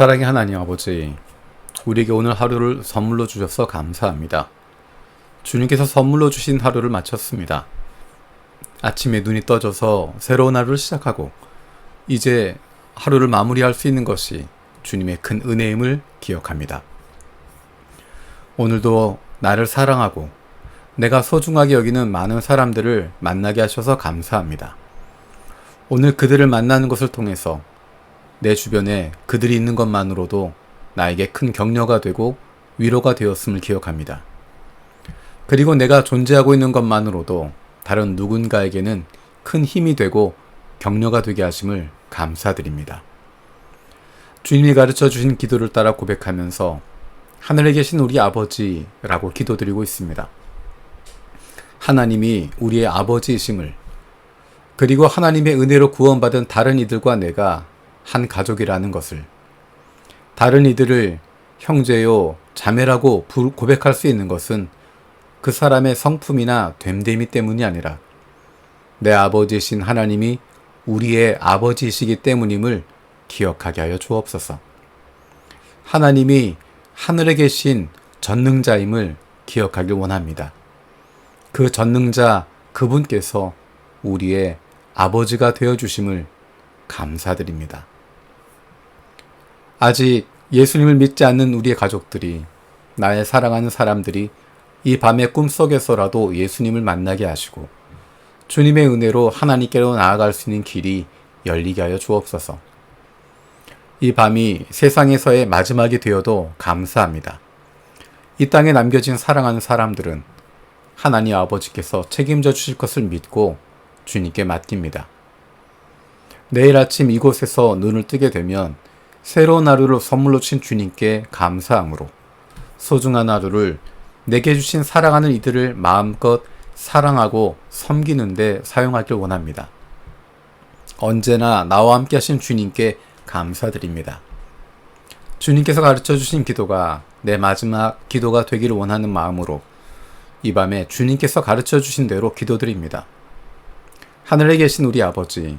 사랑의 하나님 아버지, 우리에게 오늘 하루를 선물로 주셔서 감사합니다. 주님께서 선물로 주신 하루를 마쳤습니다. 아침에 눈이 떠져서 새로운 하루를 시작하고, 이제 하루를 마무리할 수 있는 것이 주님의 큰 은혜임을 기억합니다. 오늘도 나를 사랑하고 내가 소중하게 여기는 많은 사람들을 만나게 하셔서 감사합니다. 오늘 그들을 만나는 것을 통해서 내 주변에 그들이 있는 것만으로도 나에게 큰 격려가 되고 위로가 되었음을 기억합니다. 그리고 내가 존재하고 있는 것만으로도 다른 누군가에게는 큰 힘이 되고 격려가 되게 하심을 감사드립니다. 주님이 가르쳐 주신 기도를 따라 고백하면서 하늘에 계신 우리 아버지라고 기도드리고 있습니다. 하나님이 우리의 아버지이심을 그리고 하나님의 은혜로 구원받은 다른 이들과 내가 한 가족이라는 것을 다른 이들을 형제요 자매라고 고백할 수 있는 것은 그 사람의 성품이나 됨됨이 때문이 아니라 내 아버지이신 하나님이 우리의 아버지이시기 때문임을 기억하게 하여 주옵소서. 하나님이 하늘에 계신 전능자임을 기억하길 원합니다. 그 전능자 그분께서 우리의 아버지가 되어 주심을 감사드립니다. 아직 예수님을 믿지 않는 우리의 가족들이 나의 사랑하는 사람들이 이 밤의 꿈속에서라도 예수님을 만나게 하시고 주님의 은혜로 하나님께로 나아갈 수 있는 길이 열리게 하여 주옵소서. 이 밤이 세상에서의 마지막이 되어도 감사합니다. 이 땅에 남겨진 사랑하는 사람들은 하나님 아버지께서 책임져 주실 것을 믿고 주님께 맡깁니다. 내일 아침 이곳에서 눈을 뜨게 되면 새로운 하루를 선물로 주신 주님께 감사함으로 소중한 하루를 내게 주신 사랑하는 이들을 마음껏 사랑하고 섬기는데 사용하길 원합니다. 언제나 나와 함께 하신 주님께 감사드립니다. 주님께서 가르쳐 주신 기도가 내 마지막 기도가 되기를 원하는 마음으로 이 밤에 주님께서 가르쳐 주신 대로 기도드립니다. 하늘에 계신 우리 아버지,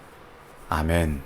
아멘.